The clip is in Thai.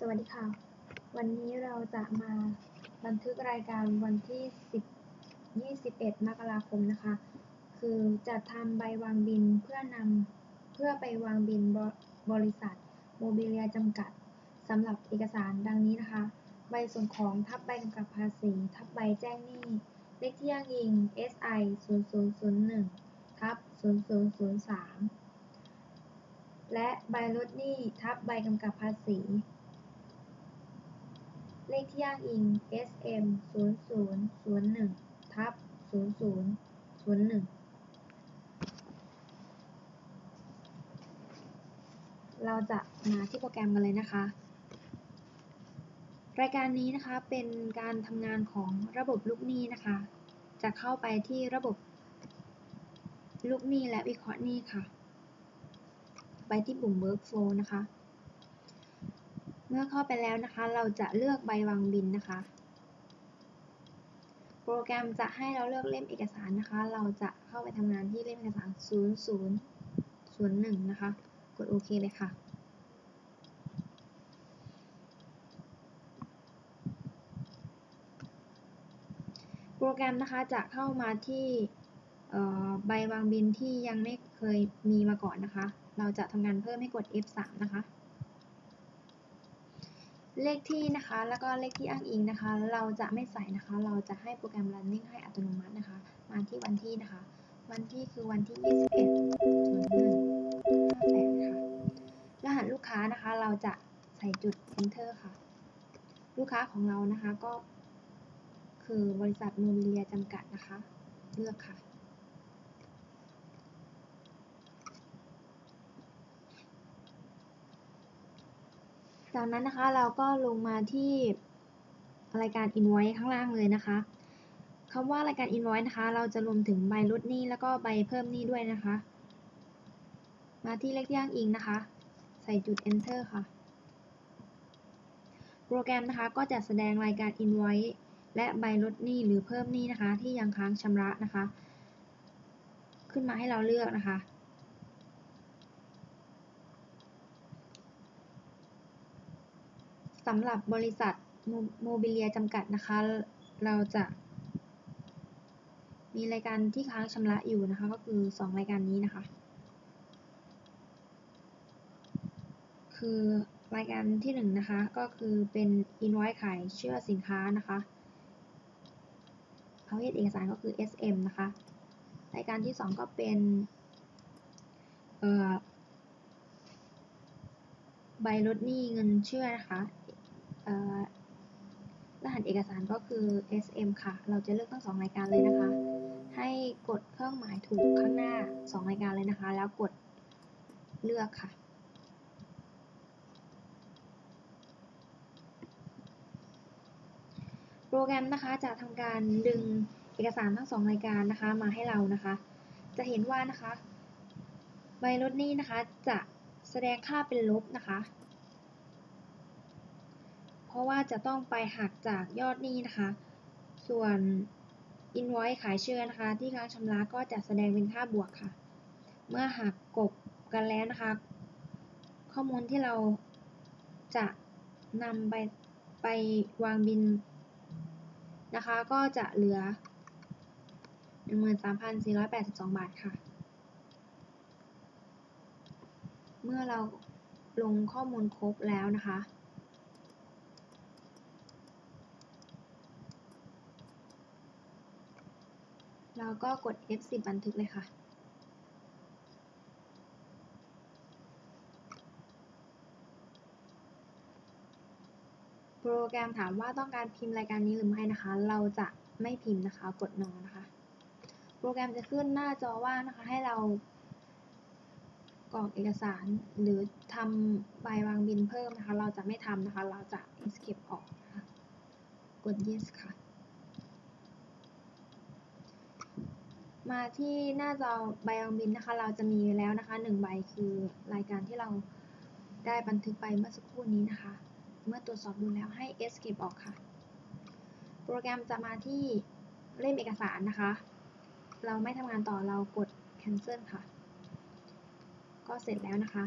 สวัสดีค่ะ วันนี้เราจะมาบันทึกรายการวันที่ 10 21 มกราคมนะคะ คือจะทำใบวางบินเพื่อนำเพื่อไปวางบินบบริษัทโมบิเลียจำกัดสำหรับเอกสารดังนี้นะคะ ใบส่งของทับใบกำกับภาษี ทับใบแจ้งหนี้เลขที่อ้างอิง SI 0001ทับ0003และใบลดหนี้ทับใบกำกับภาษี เลขที่อ้างอิง SM 0001ทับ0001 เราจะมาที่โปรแกรมกันเลยนะคะ รายการนี้นะคะเป็นการทำงานของระบบลูกหนี้นะคะ จะเข้าไปที่ระบบลูกหนี้และวิเคราะห์หนี้ค่ะ ไปที่ปุ่ม workflow นะคะ มื่อเข้าไปแล้วนะคะ เราจะเลือกใบวางบินนะคะ โปรแกรมจะให้เราเลือกเล่มเอกสารนะคะ เราจะเข้าไปทำงานที่เล่มเอกสาร 0001 นะคะ กดโอเคเลยค่ะโปรแกรมนะคะจะเข้ามาที่ใบวางบินที่ยังไม่เคยมีมาก่อนนะคะ เราจะทำงานเพิ่มให้กด F3 นะคะ เลขที่นะคะ แล้วก็เลขที่อ้างอิงนะคะ เราจะไม่ใส่นะคะ เราจะให้โปรแกรม running ให้อัตโนมัตินะคะ มาที่วันที่นะคะ วันที่คือวันที่ 21 01 58ค่ะ รหัสลูกค้านะคะ เราจะใส่จุด enter ค่ะ ลูกค้าของเรานะคะก็ คือบริษัทโมบิเลียจำกัดนะคะ เลือกค่ะ จากนั้นนะคะเราก็ลงมาที่รายการ invoice ข้างล่างเลยนะคะคำว่ารายการ invoice นะคะ เราจะรวมถึงใบลดหนี้แล้วก็ใบเพิ่มหนี้ด้วยนะคะ มาที่เลขที่อ้างอิงนะคะ ใส่จุด enter ค่ะ โปรแกรมนะคะก็จะแสดงรายการ invoice และใบลดหนี้หรือเพิ่มหนี้นะคะ ที่ยังค้างชำระนะคะ ขึ้นมาให้เราเลือกนะคะ สำหรับบริษัทโมบิเลียจำกัดนะคะ เราจะ มีรายการที่ค้างชำระอยู่นะคะ ก็คือ 2 รายการนี้นะคะ คือรายการที่1นนะคะก็คือเป็น invoice ขายเชื่อสินค้านะคะประเภทเอกสารก็คือ SM นะคะ รายการที่ 2 ก็เป็นใบลดหนี้เงินเชื่อนะคะ รหัสเอกสารก็คือ SM ค่ะ เราจะเลือกทั้ง2รายการเลยนะคะ ให้กดเครื่องหมายถูกข้างหน้า2รายการเลยนะคะ แล้วกดเลือกค่ะ โปรแกรมนะคะจะทำการดึงเอกสารทั้ง2รายการนะคะมาให้เรานะคะ จะเห็นว่านะคะใบลดหนี้นะคะจะแสดงค่าเป็นลบนะคะ ราะว่าจะต้องไปหักจากยอดหนี้นะคะ ส่วน invoice ขายเชื่อนะคะ ที่ค้างชำระก็จะแสดงเป็นค่าบวกค่ะ เมื่อหักกบกันแล้วนะคะ ข้อมูลที่เราจะนำไปไปวางบินนะคะ ก็จะเหลือ 13,482 บาทค่ะ เมื่อเราลงข้อมูลครบแล้วนะคะ เราก็กด F10 บันทึกเลยค่ะโปรแกรมถามว่าต้องการพิมพ์รายการนี้หรือไม่นะคะ เราจะไม่พิมพ์นะคะ กด no นะคะ โปรแกรมจะขึ้นหน้าจอว่างนะคะ ให้เรากรอกเอกสารหรือทำใบวางบินเพิ่มนะคะ เราจะไม่ทำนะคะ เราจะ escape ออกนะคะ กด yes ค่ะ มาที่หน้าจอใบองบินนะคะ เราจะมีแล้วนะคะหนึ่งใบคือรายการที่เราได้บันทึกไปเมื่อสักครู่นี้นะคะ เมื่อตรวจสอบดูแล้วให้ escape ออกค่ะ โปรแกรมจะมาที่เล่มเอกสารนะคะ เราไม่ทำงานต่อเรากด cancel ค่ะ ก็เสร็จแล้วนะคะ